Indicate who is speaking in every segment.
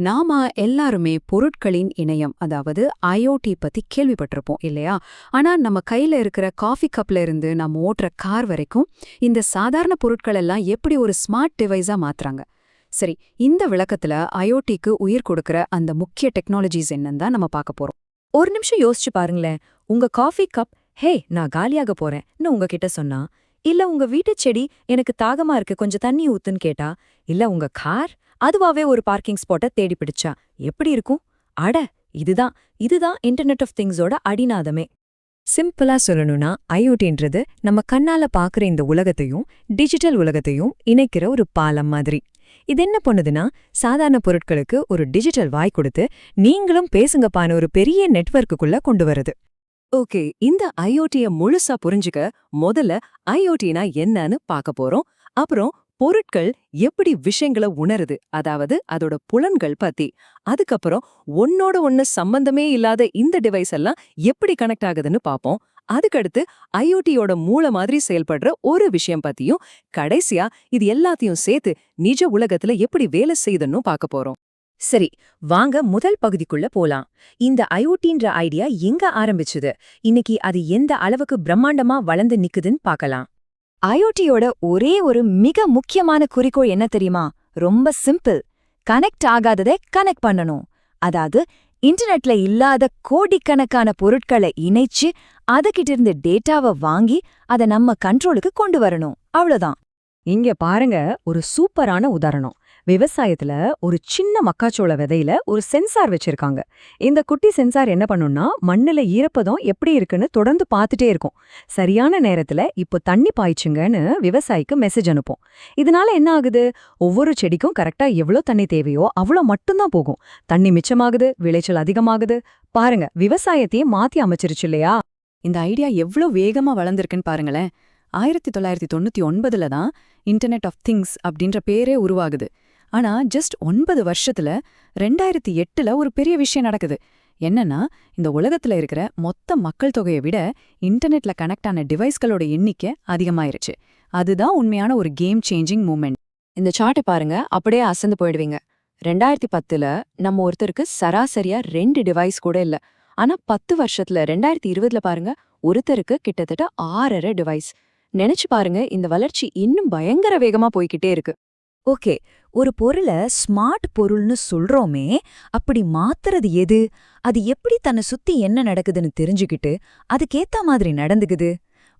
Speaker 1: நாம எல்லாருமே பொருட்களின் இணையம் அதாவது ஐஓடி பத்தி கேள்விப்பட்டிருப்போம் இல்லையா? ஆனா நம்ம கையில இருக்கிற காஃபி கப்ல இருந்து நம்ம ஓட்டுற கார் வரைக்கும் இந்த சாதாரண பொருட்கள் எல்லாம் எப்படி ஒரு ஸ்மார்ட் டிவைஸா மாத்துறாங்க? சரி இந்த விளக்கத்துல ஐஓடிக்கு உயிர் கொடுக்கிற அந்த முக்கிய டெக்னாலஜிஸ் என்னன்னு தான் நம்ம பார்க்க போறோம்.
Speaker 2: ஒரு நிமிஷம் யோசிச்சு பாருங்களேன். உங்க காஃபி கப் ஹே நான் காலியாக போறேன்னு உங்ககிட்ட சொன்னா இல்ல உங்க வீட்டு செடி எனக்கு தாகமா இருக்கு கொஞ்சம் தண்ணி ஊத்துன்னு கேட்டா இல்ல உங்க கார் அதுவாவே ஒரு பார்க்கிங் ஸ்பாட்டை தேடி பிடிச்சா. எப்படி இருக்கும்? அட இதுதான் இதுதான் இன்டர்நெட் ஆஃப் திங்ஸோட அடிநாதமே. சிம்பிளா சொல்லணும்னா ஐஓடின்றது நம்ம கண்ணால பாக்குற இந்த உலகத்தையும் டிஜிட்டல் உலகத்தையும் இணைக்கிற ஒரு பாலம் மாதிரி. இது என்ன பண்ணுதுன்னா சாதாரண பொருட்களுக்கு ஒரு டிஜிட்டல் வாய் கொடுத்து நீங்களும் பேசுங்கப்பான ஒரு பெரிய நெட்வொர்க்குக்குள்ள கொண்டு வருது
Speaker 3: ஓகே இந்த ஐஓடிய முழுசா புரிஞ்சுக்க முதல்ல ஐஓடினா என்னன்னு பார்க்க போறோம். அப்புறம் பொருட்கள் எப்படி விஷயங்களை உணருது? அதாவது அதோட புலன்கள் பத்தி. அதுக்கப்புறம் ஒன்னோட ஒன்னு சம்பந்தமே இல்லாத இந்த டிவைஸ் எல்லாம் எப்படி கனெக்ட் ஆகுதுன்னு பார்ப்போம் அதுக்கடுத்து ஐஓடியோட மூளை மாதிரி செயல்படுற ஒரு விஷயம் பத்தியும் கடைசியா இது எல்லாத்தையும் சேர்த்து நிஜ உலகத்துல எப்படி வேலை செய்யுதுன்னு பார்க்க போறோம்.
Speaker 2: சரி வாங்க முதல் பகுதிக்குள்ள போலாம். இந்த ஐஓடின்ற ஐடியா எங்க ஆரம்பிச்சுது? இன்னைக்கு அது எந்த அளவுக்கு பிரம்மாண்டமா வளர்ந்து நிக்குதுன்னு பார்க்கலாம். ஐஓடியோட ஒரே ஒரு மிக முக்கியமான குறிக்கோள் என்ன தெரியுமா? ரொம்ப சிம்பிள். கனெக்ட் ஆகாததை கனெக்ட் பண்ணணும். அதாவது இன்டர்நெட்ல இல்லாத கோடிக்கணக்கான பொருட்களை இணைச்சு அதுகிட்ட இருந்து டேட்டாவை வாங்கி அதை நம்ம கண்ட்ரோலுக்கு கொண்டு வரணும். அவ்வளோதான்
Speaker 3: இங்க பாருங்க ஒரு சூப்பரான உதாரணம். விவசாயத்துல ஒரு சின்ன மக்காச்சோள விதையில ஒரு சென்சார் வச்சிருக்காங்க. இந்த குட்டி சென்சார் என்ன பண்ணும்னா மண்ணுல ஈரப்பதம் எப்படி இருக்குன்னு தொடர்ந்து பார்த்துட்டே இருக்கும். சரியான நேரத்துல இப்போ தண்ணி பாய்ச்சுங்கன்னு விவசாயிக்கு மெசேஜ் அனுப்பும். இதனால என்ன ஆகுது? ஒவ்வொரு செடிக்கும் கரெக்டா எவ்வளவு தண்ணி தேவையோ அவ்வளோ மட்டும்தான் போகும். தண்ணி மிச்சமாகுது விளைச்சல் அதிகமாகுது. பாருங்க விவசாயத்தையே மாத்தி அமைச்சிருச்சு இல்லையா?
Speaker 1: இந்த ஐடியா எவ்ளோ வேகமா வளர்ந்துருக்குன்னு பாருங்களேன். ஆயிரத்தி தொள்ளாயிரத்தி தொண்ணூத்தி ஒன்பதுல தான் இன்டர்நெட் ஆஃப் திங்ஸ் அப்படின்ற பேரே உருவாகுது. ஆனா ஜஸ்ட் ஒன்பது வருஷத்துல ரெண்டாயிரத்தி எட்டுல ஒரு பெரிய விஷயம் நடக்குது. என்னன்னா இந்த உலகத்துல இருக்கிற மொத்த மக்கள் தொகையை விட இன்டர்நெட்ல கனெக்ட் ஆன டிவைஸ்களோட எண்ணிக்கை அதிகமாயிருச்சு. அதுதான் உண்மையான ஒரு கேம் சேஞ்சிங் மூமெண்ட்
Speaker 2: இந்த சார்ட்டை பாருங்க அப்படியே அசந்து போயிடுவீங்க. ரெண்டாயிரத்தி பத்துல நம்ம ஒருத்தருக்கு சராசரியா ரெண்டு டிவைஸ் கூட இல்ல. ஆனா பத்து வருஷத்துல ரெண்டாயிரத்தி இருபதுல பாருங்க ஒருத்தருக்கு கிட்டத்தட்ட ஆறரை டிவைஸ் நினைச்சு பாருங்க இந்த வளர்ச்சி இன்னும் பயங்கர வேகமா போய்கிட்டே இருக்கு. ஓகே ஒரு பொருளை ஸ்மார்ட் பொருள்னு சொல்றோமே அப்படி மாத்துறது எது? அது எப்படி தன்னை சுத்தி என்ன நடக்குதுன்னு தெரிஞ்சுக்கிட்டு அதுக்கேத்த மாதிரி நடந்துக்குது?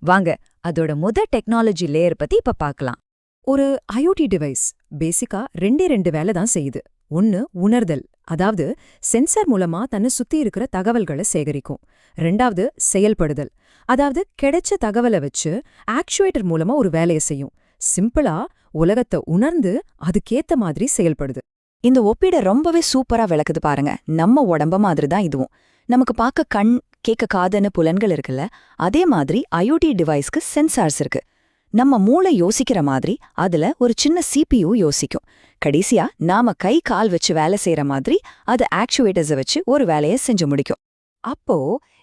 Speaker 2: வாங்க அதோட முத டெக்னாலஜி லேயர் பத்தி இப்ப பார்க்கலாம்
Speaker 1: ஒரு ஐஓடி டிவைஸ் பேசிக்கா ரெண்டே ரெண்டு வேலை தான் செய்யுது. ஒன்னு உணர்தல் அதாவது சென்சார் மூலமா தன்னை சுத்தி இருக்கிற தகவல்களை சேகரிக்கும். ரெண்டாவது செயல்படுதல் அதாவது கிடைச்ச தகவலை வச்சு ஆக்சுவேட்டர் மூலமா ஒரு வேலையை செய்யும். சிம்பிளா உலகத்தை உணர்ந்து அதுக்கேத்த மாதிரி செயல்படுது.
Speaker 2: இந்த ஒப்பீட ரொம்பவே சூப்பரா விளக்குது பாருங்க. நம்ம உடம்ப மாதிரி தான் இதுவும். நமக்கு பார்க்க கண் கேட்க காதுன்னு புலன்கள் இருக்குல்ல அதே மாதிரி ஐஓடி டிவைஸ்க்கு சென்சார்ஸ் இருக்கு. நம்ம மூளை யோசிக்கிற மாதிரி அதுல ஒரு சின்ன சிபியு யோசிக்கும். கடைசியா நாம கை கால் வச்சு வேலை செய்யற மாதிரி அது ஆக்சுவேட்டர்ஸை வச்சு ஒரு வேலையை செஞ்சு முடிக்கும்.
Speaker 3: அப்போ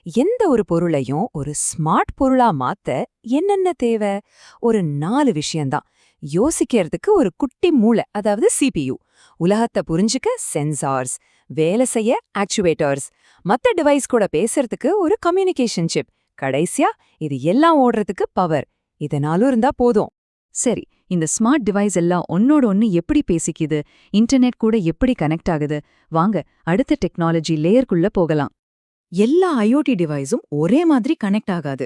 Speaker 3: எந்த ஒரு பொருளையும் ஒரு ஸ்மார்ட் பொருளா மாத்த என்னென்ன தேவை? ஒரு நாலு விஷயம்தான். யோசிக்கிறதுக்கு ஒரு குட்டி மூளை அதாவது சிபியு உலகத்தை புரிஞ்சுக்க சென்சார்ஸ் வேலை செய்ய ஆக்சுவேட்டர்ஸ் மத்த டிவைஸ் கூட பேசுறதுக்கு ஒரு கம்யூனிகேஷன் சிப் கடைசியா இது எல்லாம் ஓடுறதுக்கு பவர் இதனாலும் இருந்தா போதும்.
Speaker 1: சரி இந்த ஸ்மார்ட் டிவைஸ் எல்லாம் ஒன்னோட ஒன்னு எப்படி பேசிக்குது? இன்டர்நெட் கூட எப்படி கனெக்ட் ஆகுது? வாங்க அடுத்த டெக்னாலஜி லேயர்க்குள்ள போகலாம். எல்லா ஐஓடி டிவைஸும் ஒரே மாதிரி கனெக்ட் ஆகாது.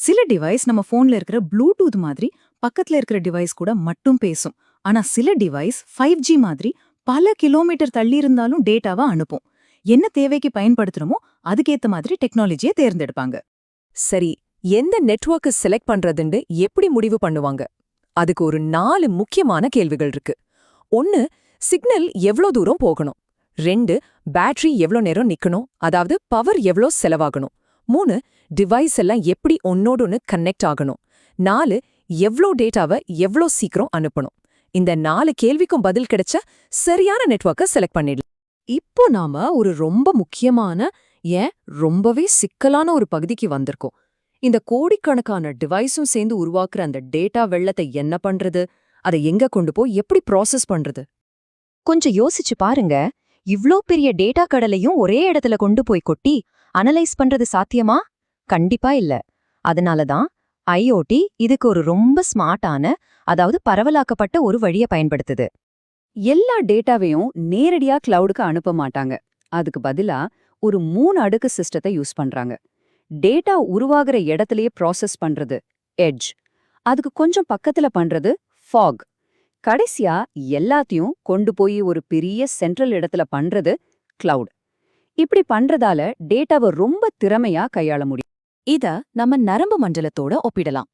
Speaker 1: சில டிவைஸ் நம்ம ஃபோன்ல இருக்கிற ப்ளூடூத் மாதிரி பக்கத்துல இருக்கிற டிவைஸ் கூட மட்டும் பேசும். ஆனா சில டிவைஸ் ஃபைவ் ஜி மாதிரி பல கிலோமீட்டர் தள்ளி இருந்தாலும் டேட்டாவா அனுப்பும். என்ன தேவைக்கு பயன்படுத்துறோமோ அதுக்கேத்த மாதிரி டெக்னாலஜியை தேர்ந்தெடுப்பாங்க.
Speaker 3: சரி எந்த நெட்வொர்க்கை செலக்ட் பண்றதுன்னு எப்படி முடிவு பண்ணுவாங்க? அதுக்கு ஒரு நாலு முக்கியமான கேள்விகள் இருக்கு. ஒன்னு சிக்னல் எவ்ளோ தூரம் போகணும்? ரெண்டு பேட்டரி எவ்ளோ நேரம் நிக்கணும்? அதாவது பவர் எவ்ளோ செலவாகணும்? மூணு டிவைஸ் எல்லாம் எப்படி ஒன்னோடொன்னு கனெக்ட் ஆகணும். நாலு எவ்ளோ டேட்டாவை எவ்ளோ சீக்கிரம் அனுப்பணும். இந்த நாலு கேள்விக்கும் பதில் கிடைச்ச சரியான நெட்வொர்க்கை செலக்ட் பண்ணிடலாம். இப்போ நாம ஒரு ரொம்ப முக்கியமான ஏன் ரொம்பவே சிக்கலான ஒரு பகுதிக்கு வந்திருக்கோம். இந்த கோடிக்கணக்கான டிவைஸும் சேர்ந்து உருவாக்குற அந்த டேட்டா வெள்ளத்தை என்ன பண்றது? அதை எங்க கொண்டு போய் எப்படி ப்ராசஸ் பண்றது?
Speaker 2: கொஞ்சம் யோசிச்சு பாருங்க. இவ்ளோ பெரிய டேட்டா கடலையும் ஒரே இடத்துல கொண்டு போய் கொட்டி அனலைஸ் பண்றது சாத்தியமா? கண்டிப்பா இல்ல. அதனால தான் ஐஓடி இதுக்கு ஒரு ரொம்ப ஸ்மார்ட்டான அதாவது பரவலாக்கப்பட்ட ஒரு வழிய பயன்படுத்துது.
Speaker 1: எல்லா டேட்டாவையும் நேரடியா கிளவுடுக்கு அனுப்ப மாட்டாங்க. அதுக்கு பதிலா ஒரு மூணு அடுக்கு சிஸ்டத்தை யூஸ் பண்றாங்க. டேட்டா உருவாகிற இடத்துலயே ப்ராசஸ் பண்றது எட்ஜ் அதுக்கு கொஞ்சம் பக்கத்துல பண்றது ஃபாக் கடைசியா எல்லாத்தையும் கொண்டு போய் ஒரு பெரிய சென்ட்ரல் இடத்துல பண்றது கிளவுட் இப்படி பண்றதால டேட்டாவை ரொம்ப திறமையா கையாள முடியும்.
Speaker 2: இத நம்ம நரம்பு மண்டலத்தோட ஒப்பிடலாம்.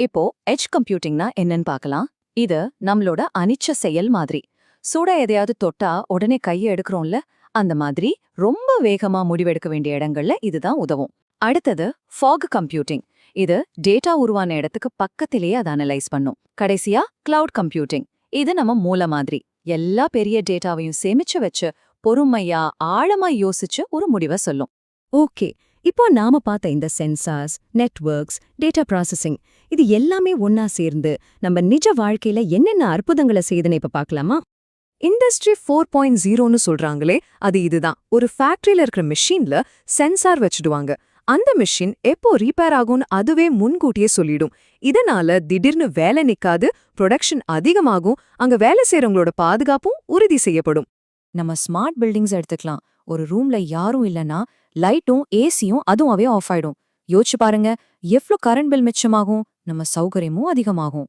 Speaker 2: இப்போ எச் கம்ப்யூட்டிங்னா என்னன்னு பார்க்கலாம். இது நம்மளோட அனிச்ச செயல் மாதிரி. சூட எதையாவது தொட்டா உடனே கையை எடுக்கிறோம்ல அந்த மாதிரி ரொம்ப வேகமா முடிவெடுக்க வேண்டிய இடங்கள்ல இதுதான் உதவும். அடுத்தது ஃபாக் கம்ப்யூட்டிங் இது டேட்டா உருவான இடத்துக்கு பக்கத்திலேயே அதை அனலைஸ் பண்ணும். கடைசியா கிளவுட் கம்ப்யூட்டிங் இது நம்ம மூல மாதிரி. எல்லா பெரிய டேட்டாவையும் சேமிச்சு வச்சு பொறுமையா ஆழமா யோசிச்சு ஒரு முடிவை சொல்லும். ஓகே இப்போ நாம பார்த்த இந்த சென்சார்ஸ் நெட்வொர்க்ஸ் டேட்டா ப்ராசஸிங் இது எல்லாமே ஒன்னா சேர்ந்து நம்ம நிஜ வாழ்க்கையில என்னென்ன அற்புதங்களை செய்தன இப்ப பார்க்கலாமா?
Speaker 3: இண்டஸ்ட்ரி ஃபோர் பாயிண்ட் ஜீரோன்னு சொல்றாங்களே அது இதுதான். ஒரு ஃபேக்டரியில இருக்கிற மிஷின்ல சென்சார் வச்சுடுவாங்க. அந்த மிஷின் எப்போ ரீப்பேர் ஆகும்னு அதுவே முன்கூட்டியே சொல்லிடும். இதனால திடீர்னு வேலை நிக்காது ப்ரொடக்ஷன் அதிகமாகும் அங்க வேலை செய்றவங்களோட பாதுகாப்பும் உறுதி செய்யப்படும்.
Speaker 2: நம்ம ஸ்மார்ட் பில்டிங்ஸ் எடுத்துக்கலாம். ஒரு ரூம்ல யாரும் இல்லனா லைட்டும் ஏசியும் அதுவாவே ஆஃப் ஆயிடும். யோசிச்சு பாருங்க எவ்ளோ கரண்ட் பில் மிச்சமாகும்? நம்ம சௌகரியமும் அதிகமாகும்.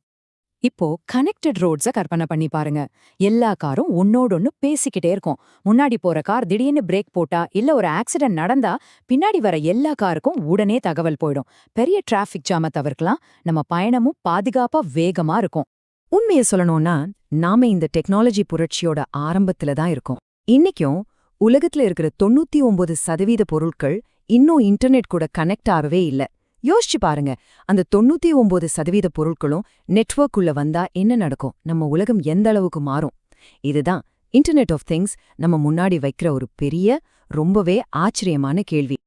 Speaker 2: இப்போ கனெக்டட் ரோட்ஸ கற்பனை பண்ணி பாருங்க. எல்லா காரும் ஒன்னோடொன்னு பேசிக்கிட்டே இருக்கும். முன்னாடி போற கார் திடீர்னு பிரேக் போட்டா இல்ல ஒரு ஆக்சிடென்ட் நடந்தா பின்னாடி வர எல்லா காருக்கும் உடனே தகவல் போயிடும். பெரிய டிராஃபிக் ஜாம தவிர்க்கலாம். நம்ம பயணமும் பாதுகாப்பா வேகமா இருக்கும்.
Speaker 3: உண்மையை சொல்லணும்னா நாம இந்த டெக்னாலஜி புரட்சியோட ஆரம்பத்துல தான் இருக்கோம். இன்னைக்கும் உலகத்துல இருக்கிற தொண்ணூத்தி ஒன்பது சதவீத பொருட்கள் இன்னும் இன்டர்நெட் கூட கனெக்ட் ஆகவே இல்ல. யோசிச்சு பாருங்க அந்த தொண்ணூத்தி ஒன்பது சதவீத பொருட்களும் நெட்வொர்க் உள்ள வந்தா என்ன நடக்கும்? நம்ம உலகம் எந்த அளவுக்கு மாறும்? இதுதான் இன்டர்நெட் ஆஃப் திங்ஸ் நம்ம முன்னாடி வைக்கிற ஒரு பெரிய ரொம்பவே ஆச்சரியமான கேள்வி.